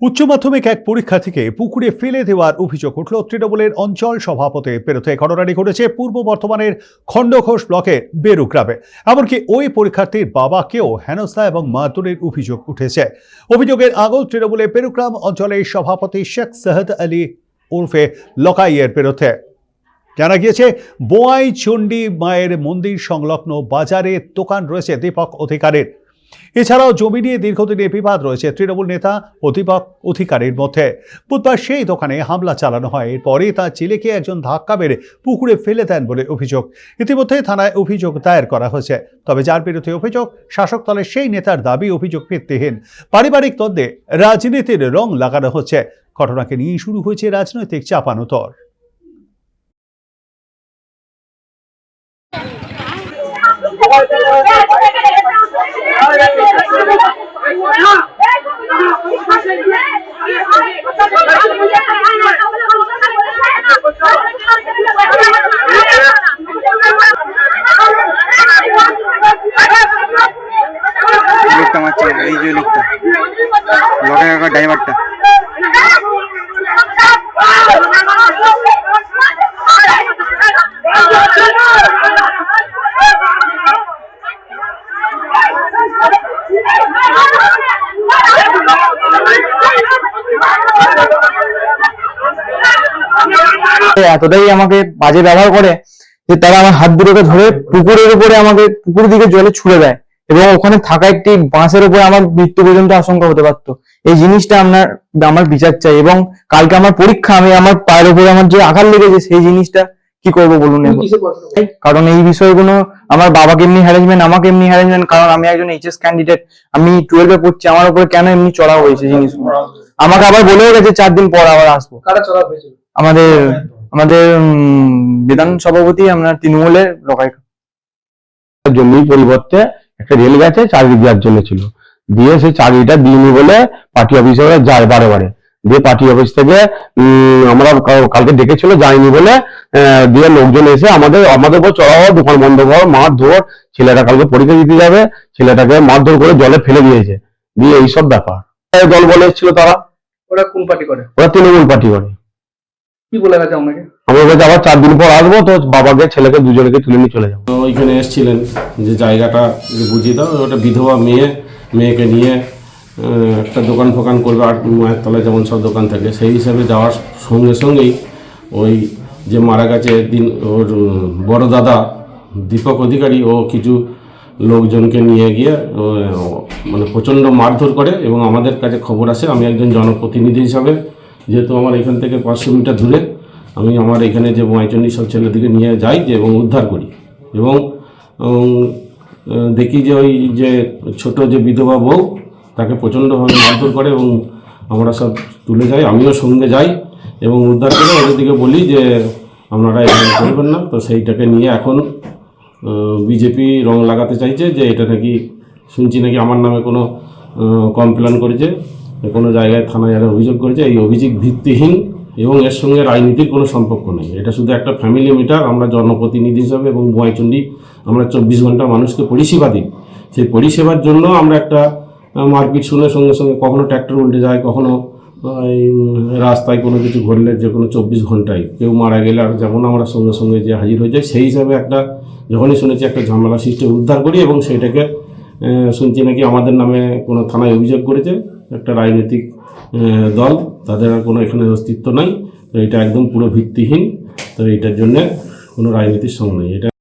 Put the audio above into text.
উচ্চ মাধ্যমিক এক পরীক্ষার্থীকে পুকুরে ফেলে দেওয়ার অভিযোগ উঠল। তৃণমূলের অঞ্চল সভাপতির বিরুদ্ধে ঘটনাটি ঘটেছে। পূর্ব বর্ধমানের খণ্ডঘোষ ব্লকের বেরু গ্রামে। এমনকি ওই পরীক্ষার্থীর বাবাকেও হেনস্থা এবং মারধরের অভিযোগ উঠেছে। অভিযোগের আগল তৃণমূলের বেরুগ্রাম অঞ্চলের সভাপতি শেখ সাহেদ আলী ওরফে লকাইয়ের বিরুদ্ধে। জানা গিয়েছে বোয়াই চণ্ডী মায়ের মন্দির সংলগ্ন বাজারে দোকান রয়েছে দীপক অধিকারের। এছাড়াও জমি নিয়ে দীর্ঘদিনের বিবাদ রয়েছে তৃণমূল নেতা ও দীপক অধিকারীর মধ্যে। বুধবার সেই দোকানে হামলা চালানো হয়। এরপরে তার ছেলেকে একজন ধাক্কা মেরে পুকুরে ফেলে দেন বলে অভিযোগ। ইতিমধ্যে থানায় অভিযোগ দায়ের করা হয়েছে। তবে যার বিরুদ্ধে অভিযোগ, শাসক দলের সেই নেতার দাবি অভিযোগ ভিত্তিহীন। পারিবারিক দ্বন্দ্বে রাজনীতির রং লাগানো হচ্ছে। ঘটনাকে নিয়ে শুরু হয়েছে রাজনৈতিক চাপানোতর। লোকটা মারছে এই যে লোকটা লোকের ড্রাইভারটা। এতটাই আমাকে বাজে ব্যবহার করে যে তারা আমার হাত দুটোকে ধরে পুকুরের উপরে আমাকে পুকুর দিকে জলে ছুড়ে দেয় এবং ওখানে থাকা একটি বাঁশের উপরে আমার মৃত্যু পর্যন্ত আশঙ্কা হতে পারতো। এই জিনিসটা আপনার আমার বিচার চাই এবং কালকে আমার পরীক্ষা আমি আমার পায়ের উপরে আমার যে আঘাত লেগেছে সেই জিনিসটা কি করব বলুন কারণ এই বিষয়গুলো আমার বাবাকে এমনি হ্যারাসমেন্ট আমাকে এমনি হ্যারাসমেন্ট কারণ আমি একজন এইচএস ক্যান্ডিডেট আমি টুয়েলভে পড়ছি আমার উপরে কেন এমনি চড়া হয়েছে জিনিসগুলো? আমাকে আবার বলেও গেছে চার দিন পর আবার আসব। কারা চড়া হয়েছিল? আমাদের আমাদের বিধান সভাপতি আমরা তৃণমূলের লকাই জমি পরিবর্তে একটা রেল গেছে চাকরি দেওয়ার জন্য ছিল। দিয়ে সেই চাকরিটা দিইনি বলে পার্টি অফিসে ওরা যায় বারে বারে দিয়ে পার্টি অফিস থেকে উম, আমরা কালকে ডেকেছিল যাইনি বলে আহ, দিয়ে লোকজন এসে আমাদের আমাদের উপর চড়া হওয়া দোকান বন্ধ কর মার ধর ছেলেটা কালকে পরীক্ষা দিতে যাবে ছেলেটাকে মারধর করে জলে ফেলে দিয়েছে। দিয়ে এইসব ব্যাপার। এই দল বলে এসেছিল তারা? ওরা কোন পার্টি করে? ওরা তৃণমূল পার্টি করে। কি বলে গেছে আপনাকে? আমার কাছে আবার চার দিন পর আসব তো বাবাকে ছেলেকে দুজনকে তুলে নিয়ে চলে যাব। তো ওইখানে এসেছিলেন যে জায়গাটা যে বুঝিয়ে দাও ওটা বিধবা মেয়ে মেয়েকে নিয়ে একটা দোকান ফোকান করবে আর মায়ের তলায় যেমন সব দোকান থাকে সেই হিসাবে যাওয়ার সঙ্গে সঙ্গেই ওই যে মারা গেছে দিন ওর বড় দাদা দীপক অধিকারী ও কিছু লোকজনকে নিয়ে গিয়ে ও, মানে প্রচণ্ড মারধর করে এবং আমাদের কাছে খবর আসে আমি একজন জনপ্রতিনিধি হিসাবে যেহেতু আমার এখান থেকে পাঁচশো মিটার দূরে, আমি আমার এখানে যে মাইচন্ডি সব ছেলেদিকে নিয়ে যাই যে এবং উদ্ধার করি। এবং দেখি যে ওই যে ছোট যে বিধবা বউ, তাকে প্রচণ্ডভাবে মারধর করে এবং আমরা সব তুলে যাই, আমিও সঙ্গে যাই এবং উদ্ধার করে ওদের দিকে বলি যে আপনারা এখানে করবেন না। তো সেইটাকে নিয়ে এখন বিজেপি রং লাগাতে চাইছে যে এটা নাকি শুনছি নাকি আমার নামে কোনো কমপ্লেন করেছে। কোনো জায়গায় থানায় যারা অভিযোগ করেছে, এই অভিযোগ ভিত্তিহীন এবং এর সঙ্গে রাজনীতির কোনো সম্পর্ক নেই। এটা শুধু একটা ফ্যামিলি মিটার আমরা জনপ্রতিনিধি হিসাবে এবং বোয়াইচন্ডী আমরা চব্বিশ ঘণ্টা মানুষকে পরিষেবা দিই। সেই পরিষেবার জন্য আমরা একটা মারপিট শুনে সঙ্গে সঙ্গে কখনো ট্র্যাক্টর উল্টে যায়, কখনো রাস্তায় কোনো কিছু ঘটলে যে কোনো চব্বিশ ঘন্টায় কেউ মারা গেলে আর যেমন আমরা সঙ্গে সঙ্গে যে হাজির হয়ে যাই, সেই হিসাবে একটা, যখনই শুনেছি একটা ঝামেলা সৃষ্টি উদ্ধার করি এবং সেটাকে শুনছি নাকি আমাদের নামে কোনো থানায় অভিযোগ করেছে। একটা রাজনৈতিক দল, তাদের আর কোনো এখানে অস্তিত্ব নাই। তো এটা একদম পুরো ভিত্তিহীন। তো এটার জন্যে কোনো রাজনীতির সঙ্গে নেই। এটা